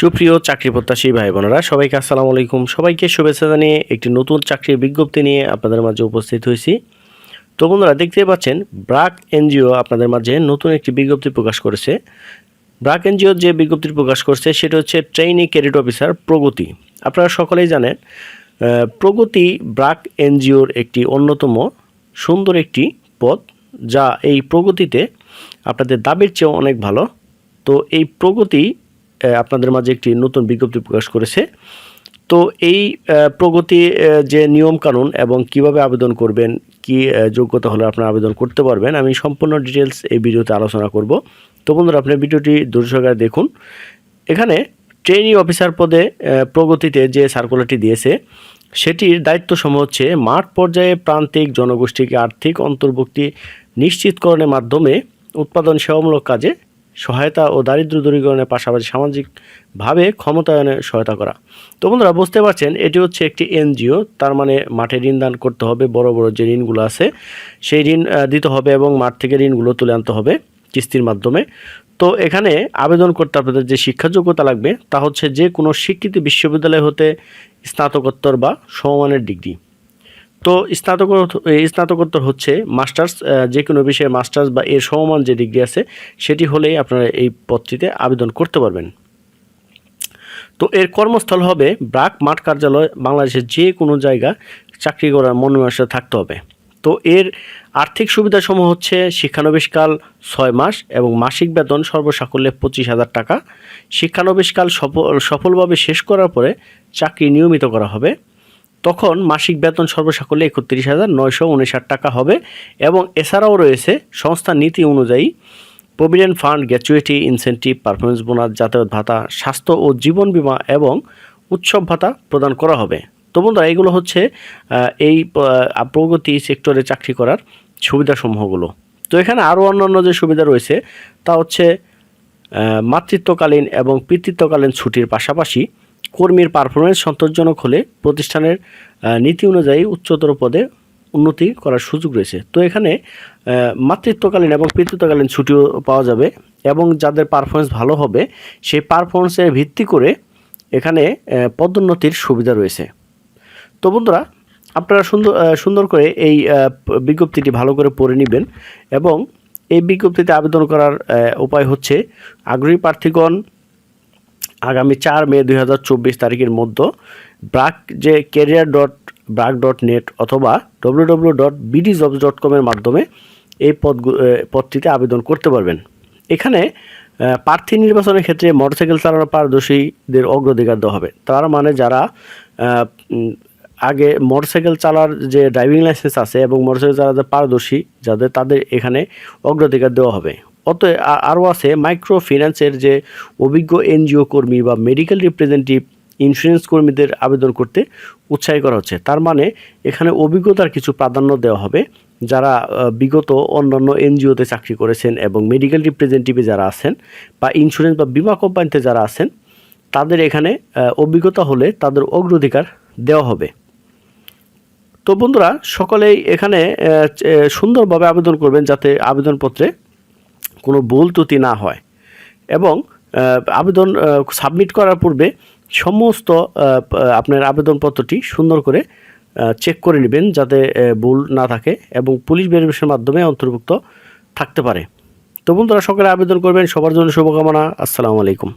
সুপ্রিয় চাকরি প্রত্যাশী ভাই বোনেরা, সবাইকে আসসালামু আলাইকুম। সবাইকে শুভেচ্ছা জানিয়ে একটি নতুন চাকরির বিজ্ঞপ্তি নিয়ে আপনাদের মাঝে উপস্থিত হয়েছি। তো বন্ধুরা দেখতে পাচ্ছেন, ব্রাক এনজিও আপনাদের মাঝে নতুন একটি বিজ্ঞপ্তি প্রকাশ করেছে। ব্রাক এনজিও যে বিজ্ঞপ্তি প্রকাশ করছে, সেটা হচ্ছে ট্রেইনি ক্রেডিট অফিসার প্রগতি। আপনারা সকলেই জানেন প্রগতি ব্রাক এনজিওর একটি অন্যতম সুন্দর একটি পদ যা এই প্রগতিতে আপনাদের দাবির চেয়েও অনেক ভালো। তো এই প্রগতি আপনাদের মাঝে একটি নতুন বিজ্ঞপ্তি প্রকাশ করেছে। তো এই প্রগতি যে নিয়ম কানুন এবং কীভাবে আবেদন করবেন, কি যোগ্যতা হলে আপনারা আবেদন করতে পারবেন, আমি সম্পূর্ণ ডিটেলস এই ভিডিওতে আলোচনা করব। তো বন্ধুরা, আপনি ভিডিওটি ধৈর্য দেখুন। এখানে ট্রেনি অফিসার পদে প্রগতিতে যে সার্কুলারটি দিয়েছে, সেটির দায়িত্বসমূহ হচ্ছে মাঠ পর্যায়ে প্রান্তিক জনগোষ্ঠীকে আর্থিক অন্তর্ভুক্তি নিশ্চিতকরণের মাধ্যমে উৎপাদন সেবামূলক কাজে সহায়তা ও দারিদ্র দূরীকরণের পাশাপাশি সামাজিকভাবে ক্ষমতায়নে সহায়তা করা। তো বন্ধুরা, বুঝতে পারছেন, এটি হচ্ছে একটি এনজিও, তার মানে মাঠে ঋণ দান করতে হবে, বড় বড় যে ঋণগুলো আছে, সেই ঋণ দিতে হবে এবং মাঠ থেকে ঋণগুলো তুলে আনতে হবে কিস্তির মাধ্যমে। তো এখানে আবেদন করতে আপনাদের যে শিক্ষা যোগ্যতা লাগবে, তা হচ্ছে যে কোনো স্বীকৃত বিশ্ববিদ্যালয় হতে স্নাতকোত্তর বা সমমানের ডিগ্রি। তো স্নাতক স্নাতকোত্তর হচ্ছে মাস্টার্স যে কোনো বিষয়ে মাস্টার্স বা এর সমমান যে ডিগ্রি আছে, সেটি হলেই আপনারা এই পদটিতে আবেদন করতে পারবেন। তো এর কর্মস্থল হবে ব্রাক মাঠ কার্যালয়, বাংলাদেশের যে কোনো জায়গা চাকরি করার মনোনয়সে থাকতে হবে। তো এর আর্থিক সুবিধাসমূহ হচ্ছে শিক্ষানবিশকাল ছয় মাস এবং মাসিক বেতন সর্বসাকুল্যে পঁচিশ হাজার টাকা। শিক্ষানবিশকাল সফল, সফলভাবে শেষ করার পরে চাকরি নিয়মিত করা হবে। তখন মাসিক বেতন সর্বসাকুল্যে একত্রিশ হাজার নয়শো উনষাট টাকা হবে এবং এছাড়াও রয়েছে সংস্থার নীতি অনুযায়ী provident fund gratuity incentive, performance bonus, যাতায়াত ভাতা, স্বাস্থ্য ও জীবন বীমা এবং উৎসব ভাতা প্রদান করা হবে। তো বন্ধুরা, এগুলো হচ্ছে এই প্রগতি সেক্টরে চাকরি করার সুবিধাসমূহগুলো। তো এখানে আরও অন্যান্য যে সুবিধা রয়েছে, তা হচ্ছে মাতৃত্বকালীন এবং পিতৃত্বকালীন ছুটির পাশাপাশি কর্মীর পারফরমেন্স সন্তোষজনক হলে প্রতিষ্ঠানের নীতি অনুযায়ী উচ্চতর পদে উন্নতি করার সুযোগ রয়েছে। তো এখানে মাতৃত্বকালীন এবং পিতৃত্বকালীন ছুটিও পাওয়া যাবে এবং যাদের পারফরমেন্স ভালো হবে, সেই পারফরমেন্সের ভিত্তি করে এখানে পদোন্নতির সুবিধা রয়েছে। তো বন্ধুরা, আপনারা সুন্দর সুন্দর করে এই বিজ্ঞপ্তিটি ভালো করে পড়ে নেবেন এবং এই বিজ্ঞপ্তিতে আবেদন করার উপায় হচ্ছে আগ্রহী প্রার্থীগণ আগামী চার মে দুই হাজার চব্বিশ তারিখের মধ্যে ব্রাক যে career dot BRAC dot net অথবা W W dot BD jobs dot কমের মাধ্যমে এই পদ পদটিতে আবেদন করতে পারবেন। এখানে প্রার্থী নির্বাচনের ক্ষেত্রে মোটরসাইকেল চালানো পারদর্শীদের অগ্রাধিকার দেওয়া হবে। তার মানে যারা আগে মোটরসাইকেল চালার যে ড্রাইভিং লাইসেন্স আছে এবং মোটরসাইকেল চালাতে পারদর্শী যাদের, তাদের এখানে অগ্রাধিকার দেওয়া হবে। অত আরও আছে মাইক্রো ফিন্যান্সের যে অভিজ্ঞ এনজিও কর্মী বা মেডিকেল রিপ্রেজেন্টেটিভ ইন্স্যুরেন্স কর্মীদের আবেদন করতে উৎসাহী করা হচ্ছে। তার মানে এখানে অভিজ্ঞতার কিছু প্রাধান্য দেওয়া হবে। যারা বিগত অন্যান্য এনজিওতে চাকরি করেছেন এবং মেডিকেল রিপ্রেজেন্টেটিভে যারা আছেন বা ইন্স্যুরেন্স বা বিমা কোম্পানিতে যারা আছেন, তাদের এখানে অভিজ্ঞতা হলে তাদের অগ্রাধিকার দেওয়া হবে। তো বন্ধুরা, সকলেই এখানে সুন্দরভাবে আবেদন করবেন যাতে আবেদনপত্রে কোনো ভুল ত্রুটি না হয়। এবং আবেদন সাবমিট করার পূর্বে সমস্ত আপনার আবেদনপত্রটি সুন্দর করে চেক করে নেবেন যাতে ভুল না থাকে এবং পুলিশ ভেরিফিকেশনের মাধ্যমে অন্তর্ভুক্ত থাকতে পারে। তো বন্ধুরা, সকলে আবেদন করবেন। সবার জন্য শুভকামনা। আসসালামু আলাইকুম।